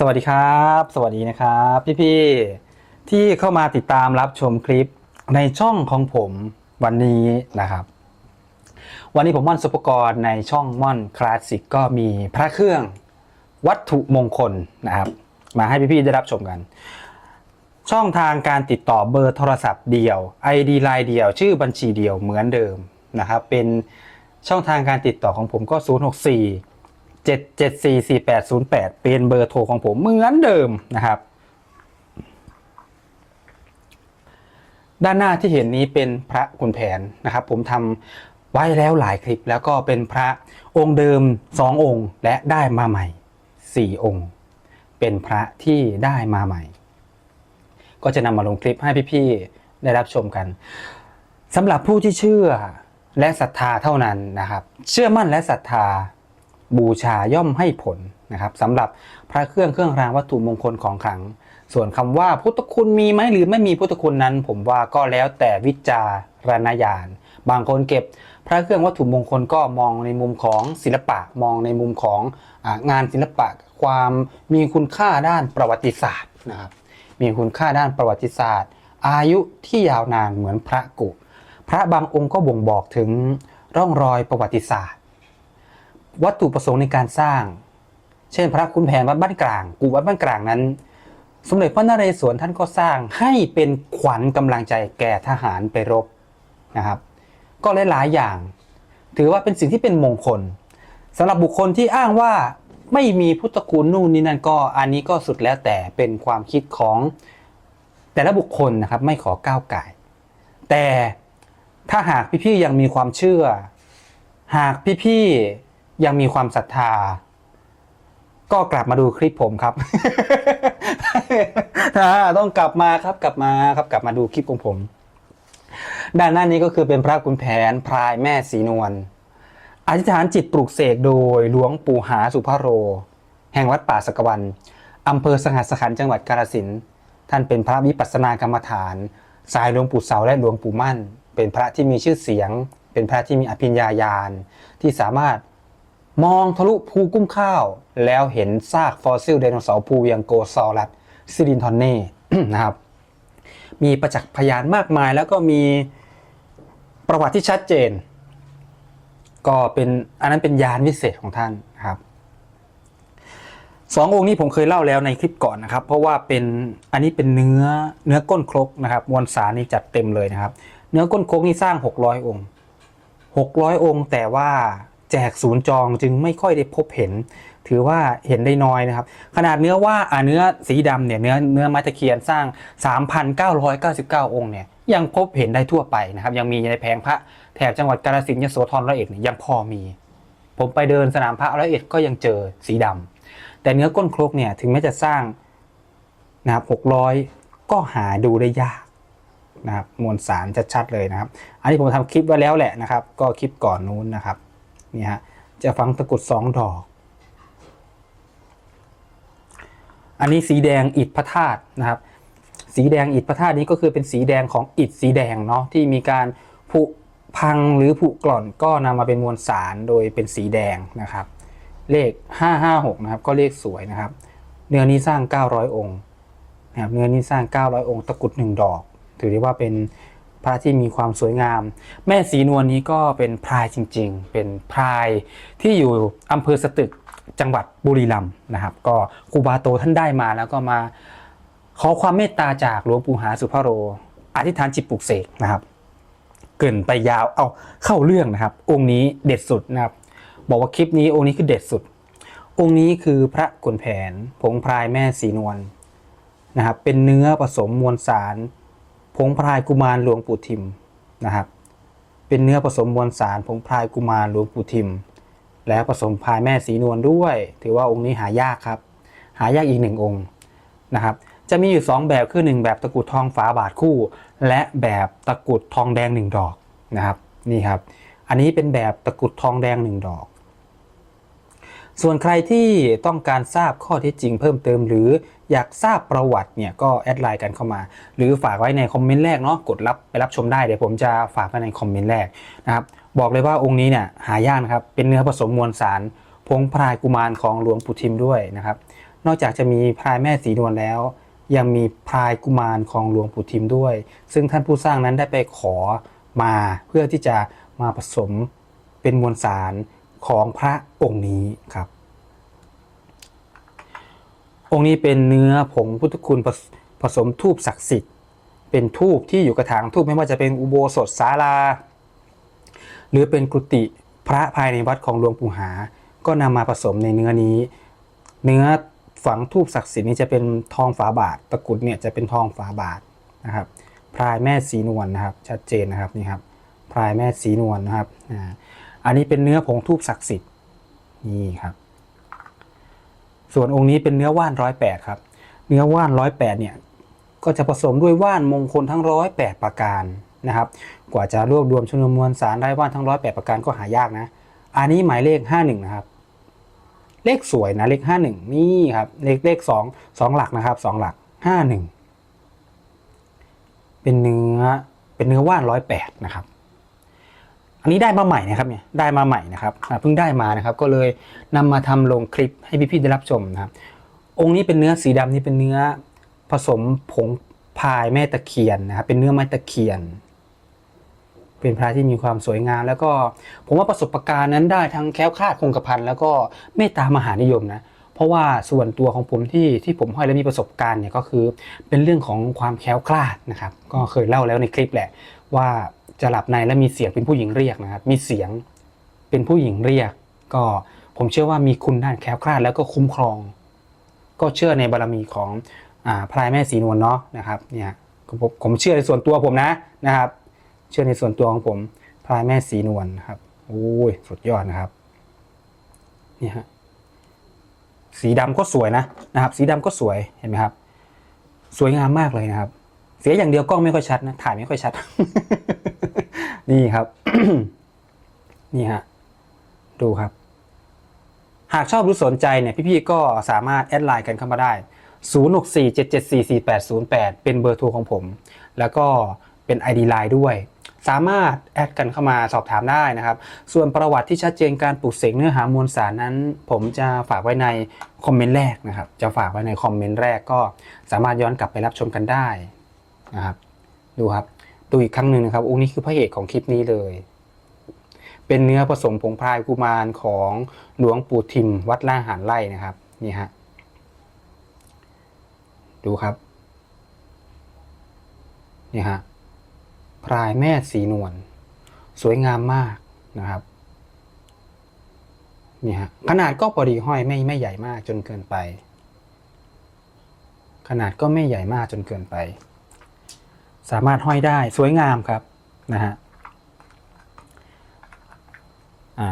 สวัสดีครับ สวัสดีนะครับ พี่ๆที่เข้ามาติดตามรับชมคลิปในช่องของผมวันนี้นะครับ วันนี้ผมม่อนสุปกรณ์ในช่องม่อนคลาสสิกก็มีพระเครื่องวัตถุมงคลนะครับ มาให้พี่ๆได้รับชมกัน ช่องทางการติดต่อเบอร์โทรศัพท์เดียว ID ไลน์เดียว ชื่อบัญชีเดียวเหมือนเดิมนะครับ เป็นช่องทางการติดต่อของผมก็ 064 7744808เป็นเบอร์โทรของผมเหมือนเดิมนะครับ ด้านหน้าที่เห็นนี้เป็นพระขุนแผนนะครับ ผมทำไว้แล้วหลายคลิปแล้วก็เป็นพระองค์เดิม 2 องค์ และได้มาใหม่ 4 องค์ เป็นพระที่ได้มาใหม่ ก็จะนำมาลงคลิปให้พี่ๆได้รับชมกันสำหรับผู้ที่เชื่อและศรัทธาเท่านั้นนะครับ เชื่อมั่นและศรัทธา บูชาย่อมให้ผลนะครับสำหรับพระเครื่องเครื่องรางวัตถุมงคลของขลัง ส่วนคำว่าพุทธคุณมีไหมหรือไม่มีพุทธคุณนั้น ผมว่าก็แล้วแต่วิจารณญาณบางคนเก็บพระเครื่องวัตถุมงคลก็มองในมุมของศิลปะมองในมุมของงานศิลปะ ความมีคุณค่าด้านประวัติศาสตร์นะครับมีคุณค่าด้านประวัติศาสตร์ อายุที่ยาวนานเหมือนพระกุพระบางองค์ก็บ่งบอกถึงร่องรอยประวัติศาสตร์ วัตถุประสงค์ในการสร้าง เช่น พระคุณแผนวัดบ้านกลางกูวัดบ้านกลางนั้น สมเด็จพระนเรศวรท่านก็สร้างให้เป็นขวัญกำลังใจแก่ทหารไปรบนะครับ ก็หลายๆอย่าง ถือว่าเป็นสิ่งที่เป็นมงคลสำหรับบุคคลที่อ้างว่าไม่มีพุทธคุณนู่นนี่นั่นก็อันนี้ก็สุดแล้วแต่เป็นความคิดของแต่ละบุคคลนะครับไม่ขอก้าวไก่แต่ถ้าหากพี่ๆยังมีความเชื่อ หากพี่ๆ ยังมีความศรัทธา ก็กลับมาดูคลิปผมครับอ่าต้องกลับมาครับกลับมาครับกลับมาดูคลิปของผม ด้านหน้านี้ก็คือเป็นพระคุณแผนพรายแม่สีนวลอธิษฐานจิตปลูกเสกโดยหลวงปู่หาสุภโร แห่งวัดป่าสกวันอำเภอสหัสขันจังหวัดกาฬสินธุ์ท่านเป็นพระวิปัสสนากรรมฐาน สายหลวงปู่เสาและหลวงปู่มั่น เป็นพระที่มีชื่อเสียง เป็นพระที่มีอภิญญาญาณที่สามารถ มองทะลุภูกุ้มข้าว แล้วเห็นซากฟอสซิลไดโนเสาร์ภูเวียงโกซอรัสซิลินทอนเน่นะครับ มีประจักษ์พยานมากมายแล้วก็มีประวัติที่ชัดเจน ก็เป็นอันนั้นเป็นยานวิเศษของท่านครับสององค์นี้ผมเคยเล่าแล้วในคลิปก่อนนะครับ เพราะว่าเป็นอันนี้เป็นเนื้อเนื้อก้นครกนะครับมวลสารนี่จัดเต็มเลยนะครับ เนื้อก้นครกนี่สร้าง 600 องค์ 600 องค์ แต่ว่า แจกศูนย์จองจึงไม่ค่อยได้พบเห็น ถือว่าเห็นได้น้อยนะครับ ขนาดเนื้อว่าอ่าเนื้อสีดำเนี่ยเนื้อเนื้อไม้ตะเคียนสร้าง 3,999 องค์เนี่ยยังพบเห็นได้ทั่วไปนะครับ ยังมีในแผงพระแถบจังหวัดกาฬสินธุ์ยโสธรร้อยเอ็ดเนี่ยยังพอมี ผมไปเดินสนามพระร้อยเอ็ดก็ยังเจอสีดำแต่เนื้อก้นครกเนี่ยถึงแม้จะสร้างนะครับ600ก็หาดูได้ยากนะครับมวลสารชัดๆเลยนะครับ อันนี้ผมทำคลิปไว้แล้วแหละนะครับ ก็คลิปก่อนนู้นนะครับ นี่ฮะจะฝังตะกุดสองดอก อันนี้สีแดงอิฐพระธาตุนะครับ สีแดงอิฐพระธาตุนี้ก็คือเป็นสีแดงของอิฐสีแดงเนาะที่มีการผุพังหรือผุกร่อนก็นำมาเป็นมวลสารโดยเป็นสีแดงนะครับ เลข 556 นะครับ ก็เลขสวยนะครับ เนื้อนี้สร้าง 900 องค์นะครับเนื้อนี้สร้าง 900 องค์ ตะกุดหนึ่งดอก ถือได้ว่าเป็น ระที่มีความสวยงาม แม่สีนวลนี้ก็เป็นพรายจริง ๆ เป็นพรายที่อยู่อำเภอสตึกจังหวัดบุรีรัมย์นะครับ ก็ครูบาโตท่านได้มาแล้วก็มาขอความเมตตาจากหลวงปู่หาสุภโร อธิษฐานจิตปลุกเสกนะครับ เกินไปยาวเอาเข้าเรื่องนะครับ องค์นี้เด็ดสุดนะครับ บอกว่าคลิปนี้องค์นี้คือเด็ดสุด องค์นี้คือพระขุนแผนผงพรายแม่สีนวลนะครับ เป็นเนื้อผสมมวลสาร ผงพรายกุมารหลวงปู่ทิมนะครับ เป็นเนื้อผสมมวลสารผงพรายกุมารหลวงปู่ทิม และผสมพรายแม่สีนวลด้วย ถือว่าองค์นี้หายากครับ หายากอีกหนึ่งองค์นะครับ จะมีอยู่ 2 แบบคือ 1 แบบตะกุดทองฝาบาทคู่ และแบบตะกุดทองแดง 1 ดอกนะครับนี่ครับ อันนี้เป็นแบบตะกุดทองแดง 1 ดอก ส่วนใครที่ต้องการทราบข้อเท็จจริงเพิ่มเติม หรืออยากทราบประวัติเนี่ยก็แอดไลน์กันเข้ามา หรือฝากไว้ในคอมเมนต์แรกเนาะกดรับไปรับชมได้เดี๋ยวผมจะฝากไว้ในคอมเมนต์แรกนะครับบอกเลยว่าองค์นี้เนี่ยหายากนะครับเป็นเนื้อผสมมวลสารพงพรายกุมารของหลวงปู่ทิมด้วยนะครับ นอกจากจะมีพรายแม่สีนวลแล้ว ยังมีพรายกุมารของหลวงปู่ทิมด้วย ซึ่งท่านผู้สร้างนั้นได้ไปขอมาเพื่อที่จะมาผสมเป็นมวลสาร ของพระองค์นี้ครับ องค์นี้เป็นเนื้อผงพุทธคุณผสมทูบศักดิ์สิทธิ์ เป็นทูบที่อยู่กระถางทูบไม่ว่าจะเป็นอุโบสถศาลา หรือเป็นกุฏิพระภายในวัดของหลวงปู่หา ก็นำมาผสมในเนื้อนี้ เนื้อฝังทูบศักดิ์สิทธิ์นี้จะเป็นทองฝาบาทตะกุดเนี่ยจะเป็นทองฝาบาทนะครับ พรายแม่สีนวลนะครับ ชัดเจนนะครับนี่ครับพรายแม่สีนวลนะครับ อันนี้เป็นเนื้อผงทูบศักดิ์สิทธิ์นี่ครับ ส่วนองค์นี้เป็นเนื้อว่านร้อยแปดครับ เนื้อว่านร้อยแปดเนี่ยก็จะผสมด้วยว่านมงคลทั้งร้อยแปดประการนะครับ กว่าจะรวบรวมชนวนมวลสารได้ว่านทั้งร้อยแปดประการก็หายากนะ อันนี้หมายเลขห้าหนึ่งนะครับ เลขสวยนะเลขห้าหนึ่งนี่ครับเลขเลขสองสองหลักนะครับสองหลักห้าหนึ่งเป็นเนื้อเป็นเนื้อว่านร้อยแปดนะครับ อันนี้ได้มาใหม่นะครับเนี่ยได้มาใหม่นะครับเพิ่งได้มานะครับ ก็เลยนำมาทำลงคลิปให้พี่ๆได้รับชมนะครับ องค์นี้เป็นเนื้อสีดำนี่เป็นเนื้อผสมผงพายแม่ตะเคียนนะครับ เป็นเนื้อไม้ตะเคียน เป็นพระที่มีความสวยงาม แล้วก็ผมว่าประสบการณ์นั้นได้ทั้งแค้วคลาดคงกระพันแล้วก็เมตตามหานิยมนะเพราะว่าส่วนตัวของผมที่ที่ผมห้อยและมีประสบการณ์เนี่ยก็คือเป็นเรื่องของความแค้วคลาดนะครับ ก็เคยเล่าแล้วในคลิปแหละว่า จะหลับในแล้วมีเสียงเป็นผู้หญิงเรียกนะครับ มีเสียงเป็นผู้หญิงเรียก ก็ผมเชื่อว่ามีคุณด้านแคล้วคลาดแล้วก็คุ้มครอง ก็เชื่อในบารมีของอพลายแม่สีนวลเนาะนะครับเนี่ยผมผมเชื่อในส่วนตัวผมนะนะครับ เชื่อในส่วนตัวของผมพลายแม่สีนวลนะครับโอ้ยสุดยอดนะครับนี่ฮะสีดำก็สวยนะนะครับ สีดำก็สวยเห็นไหมครับ สวยงามมากเลยนะครับ เสียอย่างเดียวกล้องไม่ค่อยชัดนะถ่ายไม่ค่อยชัด นี่ครับ นี่ฮะ ดูครับ หากชอบหรือสนใจเนี่ยพี่ๆก็สามารถแอดไลน์กันเข้ามาได้ 0647744808 เป็นเบอร์โทรของผม แล้วก็เป็น ID ไลน์ด้วย สามารถแอดกันเข้ามาสอบถามได้นะครับ ส่วนประวัติที่ชัดเจนการปลูกเสกเนื้อหามวลสารนั้น ผมจะฝากไว้ในคอมเมนต์แรกนะครับ จะฝากไว้ในคอมเมนต์แรกก็สามารถย้อนกลับไปรับชมกันได้นะครับ ดูครับ ดูอีกครั้งหนึ่งนะครับ องค์นี้คือพระเอกของคลิปนี้เลย เป็นเนื้อผสมผงพรายกุมารของหลวงปู่ทิมวัดล่างหานไร่นะครับ นี่ฮะ ดูครับ นี่ฮะ พรายแม่สีนวล สวยงามมากนะครับ นี่ฮะ ขนาดก็พอดีห้อยไม่ไม่ใหญ่มากจนเกินไป ขนาดก็ไม่ใหญ่มากจนเกินไป สามารถห้อยได้สวยงามครับนะฮะอ่า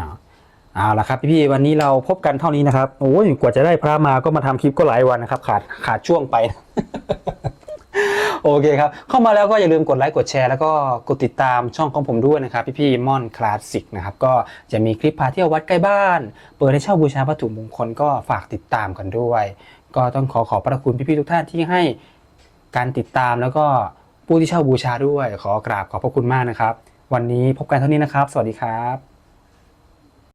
เอาละครับพี่ๆวันนี้เราพบกันเท่านี้นะครับโอ้ยกว่าจะได้พระมาก็มาทำคลิปก็หลายวันนะครับ ขาดขาดช่วงไปโอเคครับ เข้ามาแล้วก็อย่าลืมกดไลค์กดแชร์แล้วก็กดติดตามช่องของผมด้วยนะครับ พี่ๆม่อนคลาสสิกนะครับ ก็จะมีคลิปพาเที่ยววัดใกล้บ้าน เปิดให้เช่าบูชาวัตถุมงคลก็ฝากติดตามกันด้วย ก็ต้องขอขอบพระคุณพี่ๆทุกท่านที่ให้การติดตามแล้วก็ ผู้ที่เช่าบูชาด้วย ขอกราบขอบพระคุณมากนะครับ วันนี้พบกันเท่านี้นะครับ สวัสดีครับ